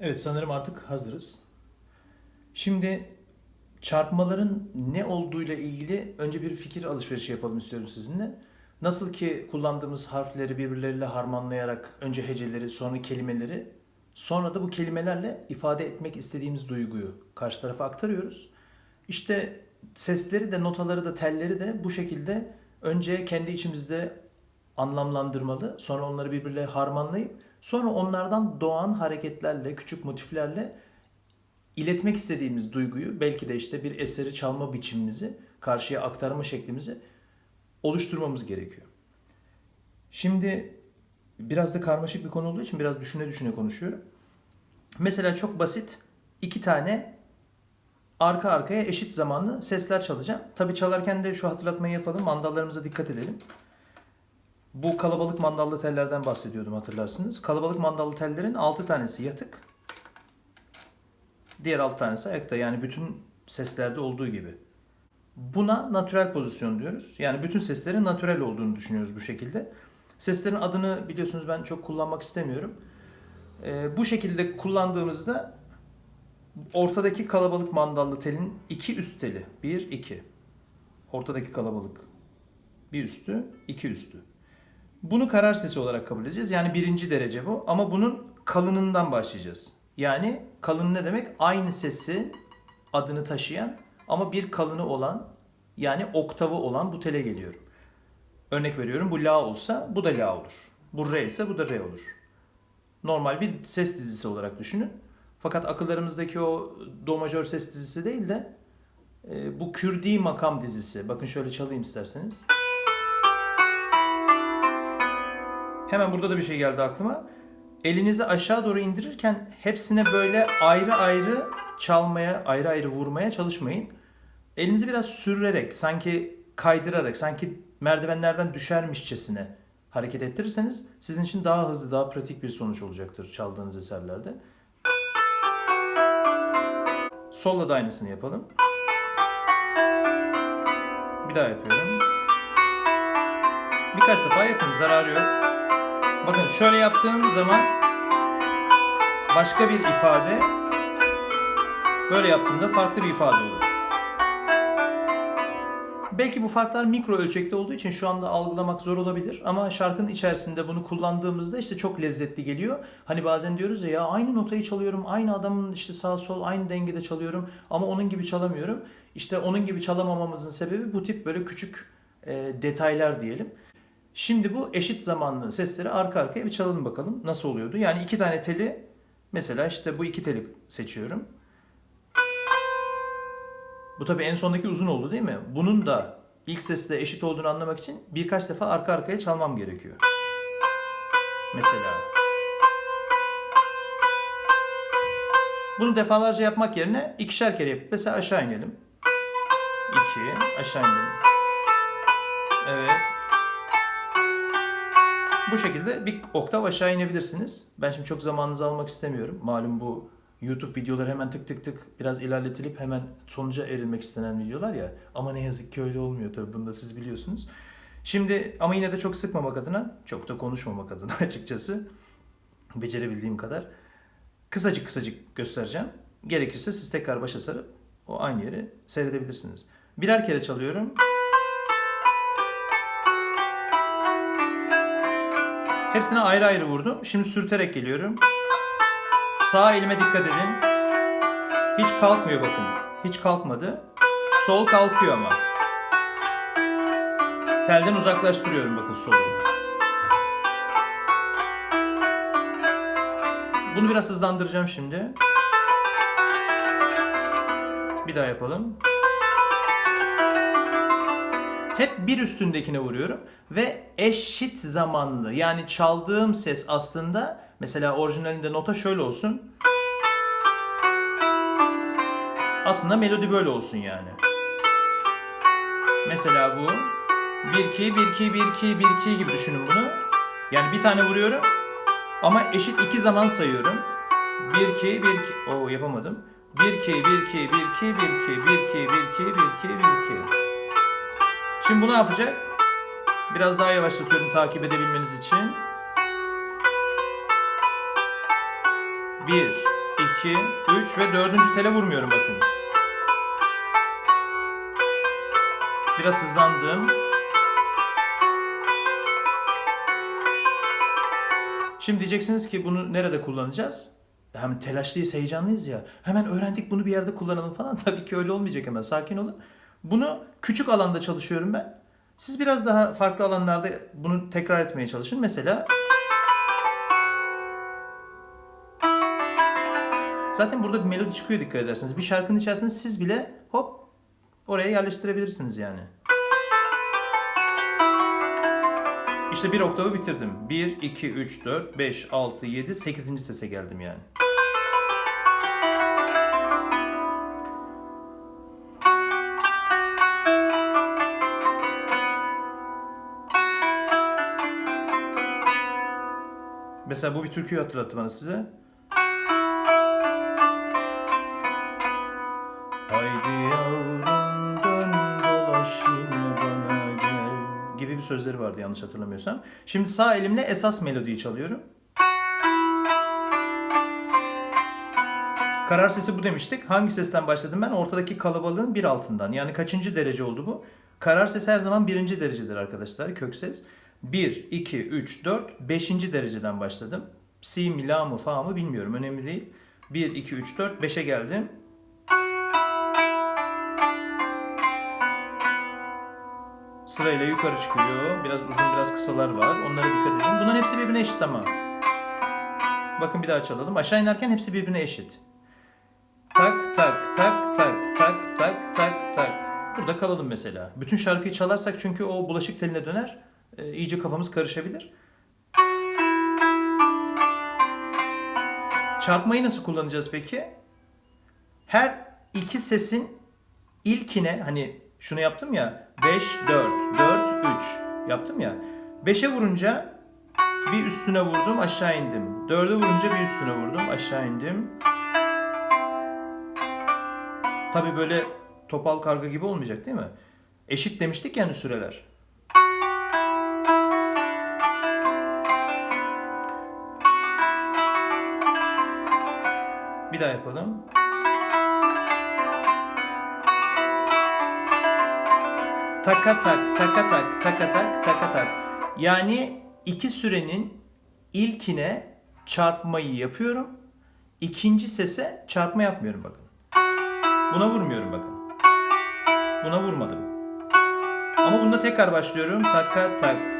Evet sanırım artık hazırız. Şimdi çarpmaların ne olduğuyla ilgili önce bir fikir alışverişi yapalım istiyorum sizinle. Nasıl ki kullandığımız harfleri birbirleriyle harmanlayarak önce heceleri sonra kelimeleri sonra da bu kelimelerle ifade etmek istediğimiz duyguyu karşı tarafa aktarıyoruz. İşte sesleri de notaları da telleri de bu şekilde önce kendi içimizde anlamlandırmalı. Sonra onları birbirle harmanlayıp sonra onlardan doğan hareketlerle, küçük motiflerle iletmek istediğimiz duyguyu belki de işte bir eseri çalma biçimimizi, karşıya aktarma şeklimizi oluşturmamız gerekiyor. Şimdi biraz da karmaşık bir konu olduğu için biraz düşüne düşüne konuşuyorum. Mesela çok basit iki tane arka arkaya eşit zamanlı sesler çalacağım. Tabi çalarken de şu hatırlatmayı yapalım. Mandallarımıza dikkat edelim. Bu kalabalık mandallı tellerden bahsediyordum hatırlarsınız. Kalabalık mandallı tellerin 6 tanesi yatık. Diğer 6 tanesi ayakta. Yani bütün seslerde olduğu gibi. Buna natürel pozisyon diyoruz. Yani bütün seslerin natürel olduğunu düşünüyoruz bu şekilde. Seslerin adını biliyorsunuz ben çok kullanmak istemiyorum. Ee, bu şekilde kullandığımızda ortadaki kalabalık mandallı telin iki üst teli. Bir, iki. Ortadaki kalabalık. Bir üstü, iki üstü. Bunu karar sesi olarak kabul edeceğiz. Yani birinci derece bu. Ama bunun kalınından başlayacağız. Yani kalın ne demek? Aynı sesi adını taşıyan ama bir kalını olan yani oktavı olan bu tele geliyorum. Örnek veriyorum bu la olsa bu da la olur. Bu re ise bu da re olur. Normal bir ses dizisi olarak düşünün. Fakat akıllarımızdaki o do majör ses dizisi değil de e, bu kürdi makam dizisi. Bakın şöyle çalayım isterseniz. Hemen burada da bir şey geldi aklıma. Elinizi aşağı doğru indirirken hepsine böyle ayrı ayrı çalmaya, ayrı ayrı vurmaya çalışmayın. Elinizi biraz sürerek, sanki kaydırarak, sanki merdivenlerden düşermişçesine hareket ettirirseniz sizin için daha hızlı, daha pratik bir sonuç olacaktır çaldığınız eserlerde. Solla da aynısını yapalım. Bir daha yapıyorum. Birkaç defa yapın, zararı yok. Bakın şöyle yaptığım zaman başka bir ifade, böyle yaptığımda farklı bir ifade olur. Belki bu farklar mikro ölçekte olduğu için şu anda algılamak zor olabilir ama şarkının içerisinde bunu kullandığımızda işte çok lezzetli geliyor. Hani bazen diyoruz ya, ya aynı notayı çalıyorum, aynı adamın işte sağ sol aynı dengede çalıyorum ama onun gibi çalamıyorum. İşte onun gibi çalamamamızın sebebi bu tip böyle küçük e, detaylar diyelim. Şimdi bu eşit zamanlı sesleri arka arkaya bir çalalım bakalım nasıl oluyordu. Yani iki tane teli mesela işte bu iki teli seçiyorum. Bu tabii en sondaki uzun oldu değil mi? Bunun da ilk sesle eşit olduğunu anlamak için birkaç defa arka arkaya çalmam gerekiyor. Mesela. Bunu defalarca yapmak yerine ikişer kere yapıp mesela aşağı inelim. İki, aşağı inelim. Evet. Bu şekilde bir oktav aşağı inebilirsiniz. Ben şimdi çok zamanınızı almak istemiyorum. Malum bu YouTube videoları hemen tık tık tık biraz ilerletilip hemen sonuca erilmek istenen videolar ya. Ama ne yazık ki öyle olmuyor tabii bunu da siz biliyorsunuz. Şimdi ama yine de çok sıkmamak adına, çok da konuşmamak adına açıkçası becerebildiğim kadar kısacık kısacık göstereceğim. Gerekirse siz tekrar başa sarıp o aynı yeri seyredebilirsiniz. Birer kere çalıyorum. Hepsine ayrı ayrı vurdum. Şimdi sürterek geliyorum. Sağ elime dikkat edin. Hiç kalkmıyor bakın. Hiç kalkmadı. Sol kalkıyor ama. Telden uzaklaştırıyorum bakın solu. Bunu biraz hızlandıracağım şimdi. Bir daha yapalım. Hep bir üstündekine vuruyorum ve eşit zamanlı yani çaldığım ses aslında mesela orijinalinde nota şöyle olsun. Aslında melodi böyle olsun yani. Mesela bu 1 2 1 2 1 2 1 2 gibi düşünün bunu. Yani bir tane vuruyorum ama eşit iki zaman sayıyorum. 1 2 1 2 Oo yapamadım. 1 2 1 2 1 2 1 2 1 2 1 2 1 2 1 2 1 2 Şimdi bu ne yapacak? Biraz daha yavaşlatıyorum takip edebilmeniz için. 1 3 ve dördüncü tele vurmuyorum bakın. Biraz hızlandım. Şimdi diyeceksiniz ki bunu nerede kullanacağız? Hem telaşlıyız, heyecanlıyız ya. Hemen öğrendik bunu bir yerde kullanalım falan. Tabii ki öyle olmayacak hemen. Sakin olun. Bunu küçük alanda çalışıyorum ben. Siz biraz daha farklı alanlarda bunu tekrar etmeye çalışın. Mesela Zaten burada bir melodi çıkıyor dikkat ederseniz. Bir şarkının içerisinde siz bile hop oraya yerleştirebilirsiniz yani. İşte bir oktavı bitirdim. 1, 2, 3, 4, 5, 6, 7, 8. sese geldim yani. Mesela bu bir türküyü hatırlattı bana size. Haydi yavrum dön dolaş yine bana gel gibi bir sözleri vardı yanlış hatırlamıyorsam. Şimdi sağ elimle esas melodiyi çalıyorum. Karar sesi bu demiştik. Hangi sesten başladım ben? Ortadaki kalabalığın bir altından. Yani kaçıncı derece oldu bu? Karar sesi her zaman birinci derecedir arkadaşlar. Kök ses. 1, 2, 3, 4, 5. dereceden başladım. Si mi, la mı, fa mı bilmiyorum. Önemli değil. 1, 2, 3, 4, 5'e geldim. Sırayla yukarı çıkıyor. Biraz uzun biraz kısalar var. Onlara dikkat edin. Bunların hepsi birbirine eşit ama. Bakın bir daha çalalım. Aşağı inerken hepsi birbirine eşit. Tak tak tak tak tak tak tak tak. Burada kalalım mesela. Bütün şarkıyı çalarsak çünkü o bulaşık teline döner. Ee, iyice kafamız karışabilir. Çarpmayı nasıl kullanacağız peki? Her iki sesin ilkine hani şunu yaptım ya 5 4 4 3 yaptım ya. 5'e vurunca bir üstüne vurdum aşağı indim. 4'e vurunca bir üstüne vurdum aşağı indim. Tabi böyle topal karga gibi olmayacak değil mi? Eşit demiştik yani süreler. Bir daha yapalım. Taka tak, taka tak. Yani iki sürenin ilkine çarpmayı yapıyorum. İkinci sese çarpma yapmıyorum bakın. Buna vurmuyorum bakın. Buna vurmadım. Ama bunda tekrar başlıyorum. Taka tak.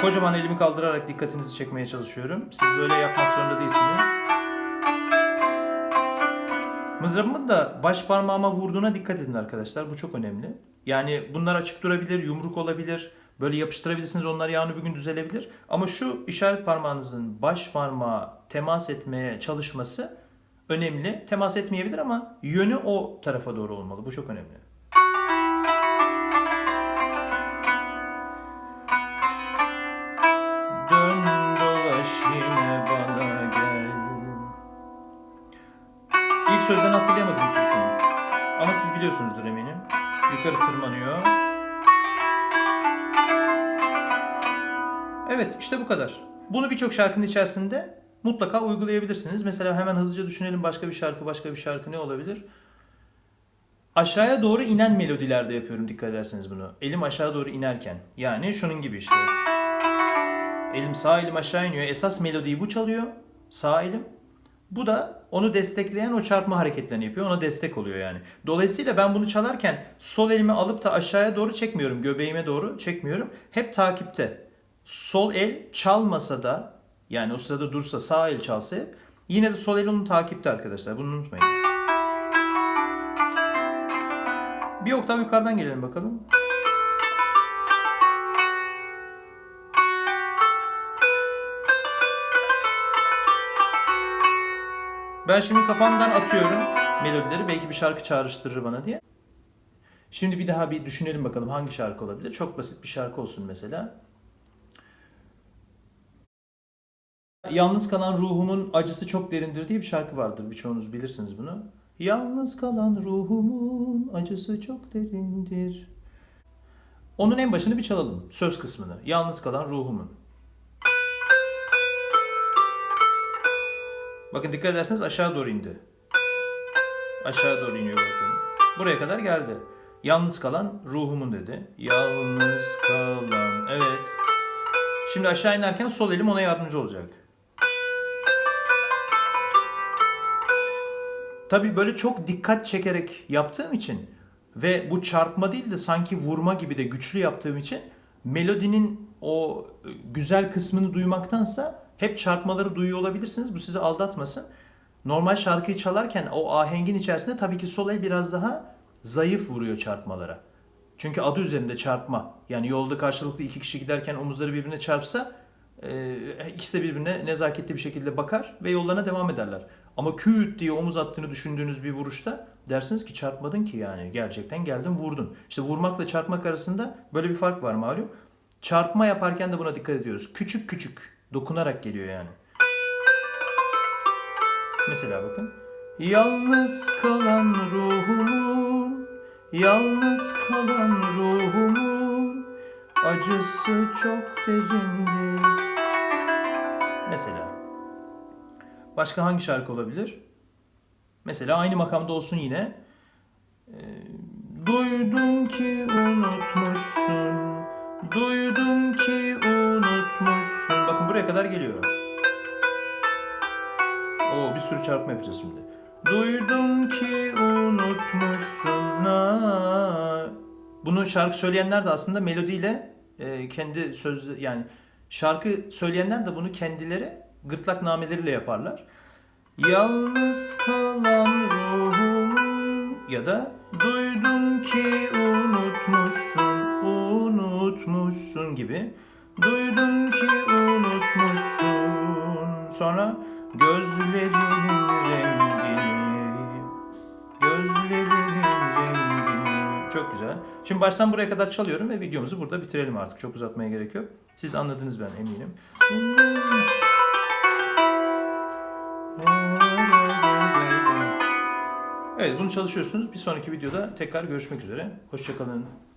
Kocaman elimi kaldırarak dikkatinizi çekmeye çalışıyorum. Siz böyle yapmak zorunda değilsiniz. Mızrabımın da baş parmağıma vurduğuna dikkat edin arkadaşlar. Bu çok önemli. Yani bunlar açık durabilir, yumruk olabilir. Böyle yapıştırabilirsiniz. Onlar yarın bir gün düzelebilir. Ama şu işaret parmağınızın baş parmağa temas etmeye çalışması önemli. Temas etmeyebilir ama yönü o tarafa doğru olmalı. Bu çok önemli. Sözlerini hatırlayamadım türkünün. Ama siz biliyorsunuzdur eminim. Yukarı tırmanıyor. Evet işte bu kadar. Bunu birçok şarkının içerisinde mutlaka uygulayabilirsiniz. Mesela hemen hızlıca düşünelim başka bir şarkı başka bir şarkı ne olabilir? Aşağıya doğru inen melodilerde yapıyorum dikkat ederseniz bunu. Elim aşağı doğru inerken. Yani şunun gibi işte. Elim sağ elim aşağı iniyor. Esas melodiyi bu çalıyor. Sağ elim. Bu da onu destekleyen o çarpma hareketlerini yapıyor. Ona destek oluyor yani. Dolayısıyla ben bunu çalarken sol elimi alıp da aşağıya doğru çekmiyorum. Göbeğime doğru çekmiyorum. Hep takipte. Sol el çalmasa da yani o sırada dursa sağ el çalsa yine de sol el onun takipte arkadaşlar. Bunu unutmayın. Bir oktav yukarıdan gelelim bakalım. Ben şimdi kafamdan atıyorum melodileri. Belki bir şarkı çağrıştırır bana diye. Şimdi bir daha bir düşünelim bakalım hangi şarkı olabilir. Çok basit bir şarkı olsun mesela. Yalnız kalan ruhumun acısı çok derindir diye bir şarkı vardır. Birçoğunuz bilirsiniz bunu. Yalnız kalan ruhumun acısı çok derindir. Onun en başını bir çalalım. Söz kısmını. Yalnız kalan ruhumun. Bakın dikkat ederseniz aşağı doğru indi. Aşağı doğru iniyor bakın. Buraya kadar geldi. Yalnız kalan ruhumun dedi. Yalnız kalan. Evet. Şimdi aşağı inerken sol elim ona yardımcı olacak. Tabii böyle çok dikkat çekerek yaptığım için ve bu çarpma değil de sanki vurma gibi de güçlü yaptığım için melodinin o güzel kısmını duymaktansa hep çarpmaları duyuyor olabilirsiniz. Bu sizi aldatmasın. Normal şarkıyı çalarken o ahengin içerisinde tabii ki sol el biraz daha zayıf vuruyor çarpmalara. Çünkü adı üzerinde çarpma. Yani yolda karşılıklı iki kişi giderken omuzları birbirine çarpsa e, ikisi de birbirine nezaketli bir şekilde bakar ve yollarına devam ederler. Ama küt diye omuz attığını düşündüğünüz bir vuruşta dersiniz ki çarpmadın ki yani gerçekten geldin vurdun. İşte vurmakla çarpmak arasında böyle bir fark var malum. Çarpma yaparken de buna dikkat ediyoruz. Küçük küçük dokunarak geliyor yani. Mesela bakın. Yalnız kalan ruhumu, yalnız kalan ruhumu, acısı çok derindi. Mesela. Başka hangi şarkı olabilir? Mesela aynı makamda olsun yine. Ee, duydum ki unutmuşsun, duydum ki unutmuşsun. Bakın buraya kadar geliyor. Oo bir sürü çarpma yapacağız şimdi. Duydum ki unutmuşsun. Ha. Bunu şarkı söyleyenler de aslında melodiyle e, kendi söz yani şarkı söyleyenler de bunu kendileri gırtlak nameleriyle yaparlar. Yalnız kalan ruhum ya da duydum ki unutmuşsun, unutmuşsun gibi. Duydum ki unutmuşsun. Sonra gözlerinin rengini, gözlerinin rengini. Çok güzel. Şimdi baştan buraya kadar çalıyorum ve videomuzu burada bitirelim artık. Çok uzatmaya gerek yok. Siz anladınız ben eminim. Evet bunu çalışıyorsunuz. Bir sonraki videoda tekrar görüşmek üzere. Hoşçakalın.